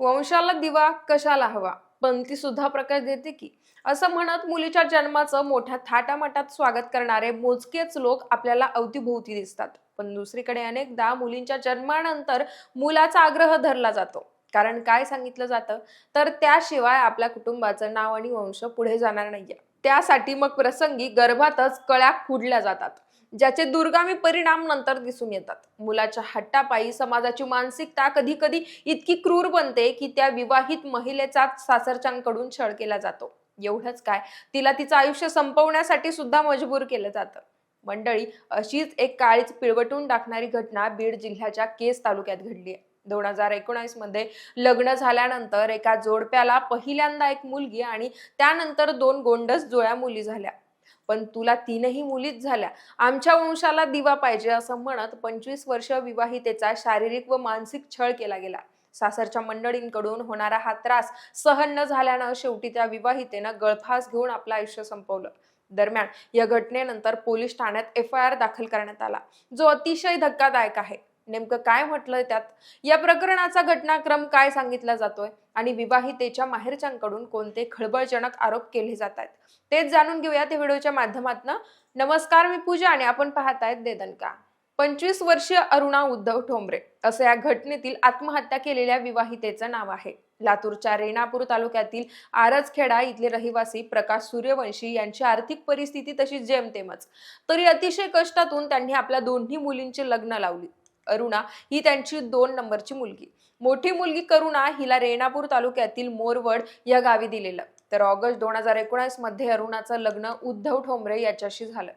वंशाला दिवा कशाला हवा? पण ती सुद्धा प्रकाश देते की? असं म्हणत मुलीच्या जन्माचं मोठ्या थाटामाटात स्वागत करणारे मोजकेच लोक आपल्याला अवतीभोवती दिसतात. पण दुसरीकडे अनेकदा मुलींच्या जन्मानंतर मुलाचा आग्रह धरला जातो. कारण काय सांगितलं जातं? तर त्याशिवाय आपल्या कुटुंबाचं नाव आणि वंश पुढे जाणार नाहीये. त्यासाठी मग प्रसंगी गर्भातच कळ्या खुडल्या जातात ज्याचे दुर्गामी परिणाम नंतर दिसून येतात. मुलाच्या हट्टापायी समाजाची मानसिकता कधी कधी इतकी क्रूर बनते की त्या विवाहित महिलेचा सासरच्यांकडून छळ केला जातो. एवढंच काय तिला तिचं आयुष्य संपवण्यासाठी सुद्धा मजबूर केलं जातं. मंडळी अशीच एक काळीच पिळवटून टाकणारी घटना बीड जिल्ह्याच्या केस तालुक्यात घडली आहे. दोन हजार एकोणावीसमध्ये लग्न झाल्यानंतर एका जोडप्याला पहिल्यांदा एक मुलगी आणि त्यानंतर दोन गोंडस जुळ्या मुली झाल्या. पण तुला तीनही मुलीच झाल्या. आमच्या वंशाला दिवा पाहिजे असं म्हणत पंचवीस वर्ष विवाहितेचा शारीरिक व मानसिक छळ केला गेला. सासरच्या मंडळींकडून होणारा हा त्रास सहन न झाल्यानं शेवटी त्या विवाहितेनं गळफास घेऊन आपलं आयुष्य संपवलं. दरम्यान या घटनेनंतर पोलीस ठाण्यात एफ आय आर दाखल करण्यात आला. जो अतिशय धक्कादायक आहे. नेमकं काय म्हटलंय त्यात? या प्रकरणाचा घटनाक्रम काय सांगितला जातोय? आणि विवाहितेच्या माहेरच्यांकडून कोणते खळबळजनक आरोप केले जात आहेत? तेच जाणून घेऊयात या व्हिडिओच्या माध्यमातून. नमस्कार मी पूजा आणि आपण पाहतायत देदनका पंचवीस वर्षीय अरुणा उद्धव ठोंबरे असं या घटनेतील आत्महत्या केलेल्या विवाहितेचं नाव आहे. लातूरच्या रेणापूर तालुक्यातील आरजखेडा इथले रहिवासी प्रकाश सूर्यवंशी यांची आर्थिक परिस्थिती तशी जेमतेमच. तरी अतिशय कष्टातून त्यांनी आपल्या दोन्ही मुलींची लग्न लावली अरुणा ही त्यांची दोन नंबरची मुलगी. मोठी मुलगी करुणा हिला रेणापूर तालुक्यातील मोरवड या गावी दिलेलं. तर ऑगस्ट दोन हजार एकोणीसमध्ये अरुणाचं लग्न उद्धव ठोंबरे याच्याशी झालं.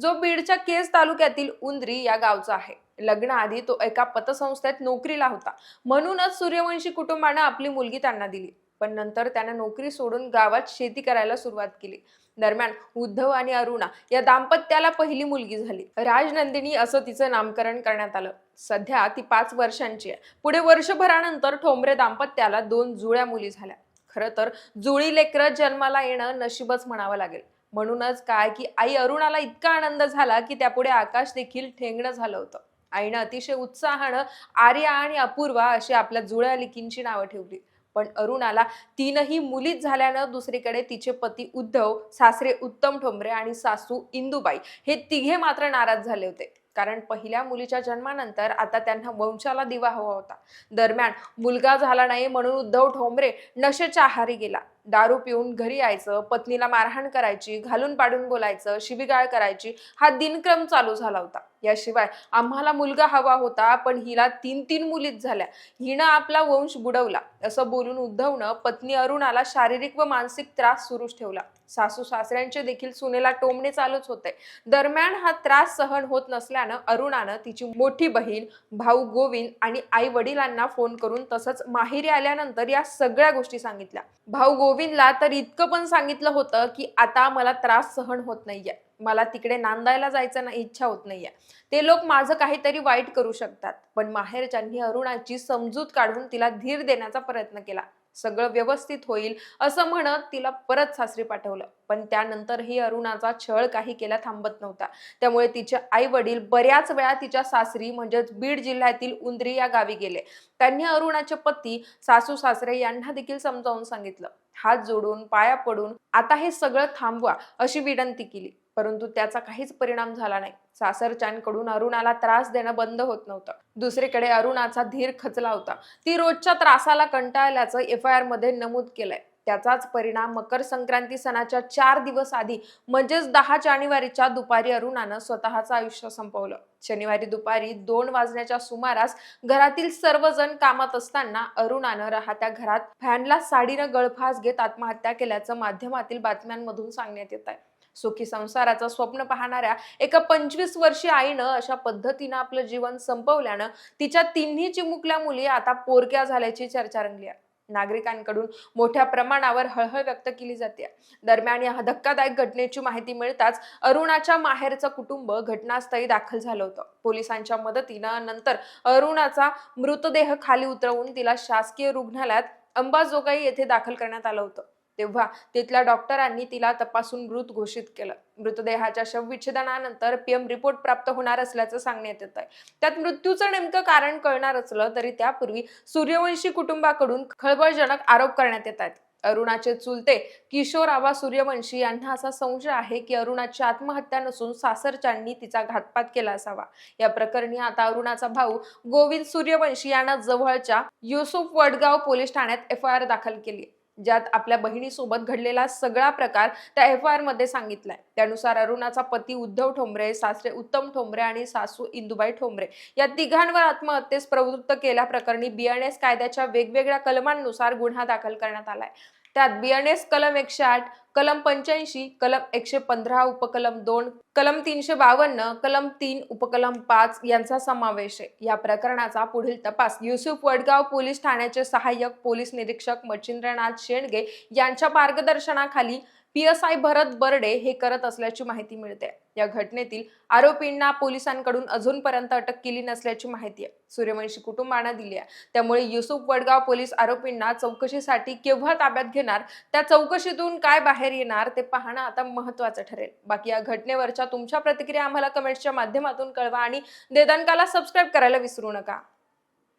जो बीडच्या केस तालुक्यातील उंद्री या गावचा आहे. लग्नाआधी तो एका पतसंस्थेत नोकरीला होता. म्हणूनच सूर्यवंशी कुटुंबानं आपली मुलगी त्यांना दिली. पण नंतर त्यानं नोकरी सोडून गावात शेती करायला सुरुवात केली. दरम्यान उद्धव आणि अरुणा या दाम्पत्याला पहिली मुलगी झाली. राजनंदिनी असं तिचं नामकरण करण्यात आलं. सध्या ती पाच वर्षांची आहे. पुढे वर्षभरानंतर ठोंबरे दाम्पत्याला दोन जुळ्या मुली झाल्या. खरं तर जुळी लेकरं जन्माला येणं नशीबच म्हणावं लागेल. म्हणूनच काय की आई अरुणाला इतका आनंद झाला की त्यापुढे आकाश देखील ठेंगणं झालं होतं. आईनं अतिशय उत्साहानं आर्या आणि अपूर्वा अशी आपल्या जुळ्या लिकींची नावं ठेवली. पण अरुणाला तीनही मुलीच झाल्यानं दुसरीकडे तिचे पती उद्धव सासरे उत्तम ठोंबरे आणि सासू इंदुबाई हे तिघे मात्र नाराज झाले होते. कारण पहिल्या मुलीच्या जन्मानंतर आता त्यांना वंशाला दिवा हवा होता. दरम्यान मुलगा झाला नाही म्हणून उद्धव ठोंबरे नशेच्या आहारी गेला. दारू पिऊन घरी यायचं पत्नीला मारहाण करायची घालून पाडून बोलायचं शिबिगाळ करायची हा दिनक्रम चालू झाला होता. याशिवाय आम्हाला मुलगा हवा होता पण हिला तीन तीन मुलीच झाल्या. हिनं आपला वंश बुडवला. असं बोलून उद्धवनं पत्नी अरुणाला शारीरिक व मानसिक त्रास सुरूच ठेवला. सासू सासऱ्यांचे देखील सुनेला टोमणे चालूच होते. दरम्यान हा त्रास सहन होत नसल्यानं अरुणानं तिची मोठी बहीण भाऊ गोविंद आणि आई वडिलांना फोन करून तसंच माहेरी आल्यानंतर या सगळ्या गोष्टी सांगितल्या. भाऊ गोविंदला तर इतकं पण सांगितलं होतं की आता मला त्रास सहन होत नाहीये. मला तिकडे नांदायला जायचं नाही इच्छा होत नाहीये. ते लोक माझं काहीतरी वाईट करू शकतात. पण माहेरच्यांनी अरुणाची समजूत काढून तिला धीर देण्याचा प्रयत्न केला. सगळं व्यवस्थित होईल असं म्हणत तिला परत सासरी पाठवलं. पण त्यानंतरही अरुणाचा छळ काही केला थांबत नव्हता. त्यामुळे तिचे आई वडील बऱ्याच वेळा तिच्या सासरी म्हणजेच बीड जिल्ह्यातील उंद्री या गावी गेले. त्यांनी अरुणाचे पती सासू सासरे यांना देखील समजावून सांगितलं. हात जोडून पाया पडून आता हे सगळं थांबवा अशी विनंती केली. परंतु त्याचा काहीच परिणाम झाला नाही. सासरच्यांकडून अरुणाला त्रास देणं बंद होत नव्हतं. दुसरीकडे अरुणाचा धीर खचला होता. ती रोजच्या त्रासाला कंटाळल्याचं एफ आय आरमध्ये नमूद केलंय. त्याचाच परिणाम मकर संक्रांती सणाच्या चार दिवस आधी म्हणजेच दहा जानेवारीच्या दुपारी अरुणानं स्वतःचं आयुष्य संपवलं. शनिवारी दुपारी दोन वाजण्याच्या सुमारास घरातील सर्वजण कामात असताना अरुणानं राहत्या घरात फॅनला साडीनं गळफास घेत आत्महत्या केल्याचं माध्यमातील बातम्यांमधून सांगण्यात येत आहे सुखी संसाराचं स्वप्न पाहणाऱ्या एका पंचवीस वर्षीय आईनं अशा पद्धतीनं आपलं जीवन संपवल्यानं तिच्या तिन्ही चिमुकल्या मुली आता पोरक्या झाल्याची चर्चा रंगली आहे. नागरिकांकडून मोठ्या प्रमाणावर हळहळ व्यक्त केली जाते. दरम्यान या धक्कादायक घटनेची माहिती मिळताच अरुणाच्या माहेरचं कुटुंब घटनास्थळी दाखल झालं होतं. पोलिसांच्या मदतीनं नंतर अरुणाचा मृतदेह खाली उतरवून तिला शासकीय रुग्णालयात अंबाजोगाई येथे दाखल करण्यात आलं होतं. तेव्हा तिथल्या डॉक्टरांनी तिला तपासून मृत घोषित केलं. मृतदेहाच्या शवविच्छेदनानंतर पीएम रिपोर्ट प्राप्त होणार असल्याचं सांगण्यात येत आहे त्यात मृत्यूचं नेमकं कारण कळणार असलं तरी त्यापूर्वी सूर्यवंशी कुटुंबाकडून खळबळजनक आरोप करण्यात येत आहेत. अरुणाचे चुलते किशोर आबा सूर्यवंशी यांना असा संशय आहे की अरुणाची आत्महत्या नसून सासरच्यांनी तिचा घातपात केला असावा. या प्रकरणी आता अरुणाचा भाऊ गोविंद सूर्यवंशी यांना जवळच्या युसुफ वडगाव पोलीस ठाण्यात एफ आय आर दाखल केली ज्यात आपल्या बहिणीसोबत घडलेला सगळा प्रकार त्या एफ आय आरमध्ये सांगितलाय. त्यानुसार अरुणाचा पती उद्धव ठोंबरे सासरे उत्तम ठोंबरे आणि सासू इंदुबाई ठोंबरे या तिघांवर आत्महत्येस प्रवृत्त केल्याप्रकरणी बीएनएस कायद्याच्या वेगवेगळ्या कलमांनुसार गुन्हा दाखल करण्यात आलाय. त्यात बीएनएस कलम एकशे आठ कलम पंच्याऐंशी कलम एकशे पंधरा उपकलम दोन कलम तीनशे बावन्न कलम तीन उपकलम पाच यांचा समावेश आहे. या प्रकरणाचा पुढील तपास युसुफ वडगाव पोलीस ठाण्याचे सहाय्यक पोलीस निरीक्षक मच्छिंद्रनाथ शेंडगे यांच्या मार्गदर्शनाखाली P S I Bharat Barde हे करत असल्याची माहिती मिळते. या घटनेतील आरोपींना पोलिसांकडून अजूनपर्यंत अटक केली नसल्याची माहिती आहे. सूर्यवंशी कुटुंबानं दिली आहे. त्यामुळे युसुफ वडगाव पोलीस आरोपींना चौकशीसाठी केव्हा ताब्यात घेणार त्या चौकशीतून काय बाहेर येणार ते पाहणं आता महत्वाचं ठरेल. बाकी या घटनेवरच्या तुमच्या प्रतिक्रिया आम्हाला कमेंट्सच्या माध्यमातून कळवा आणि देदानकाला सबस्क्राईब करायला विसरू नका.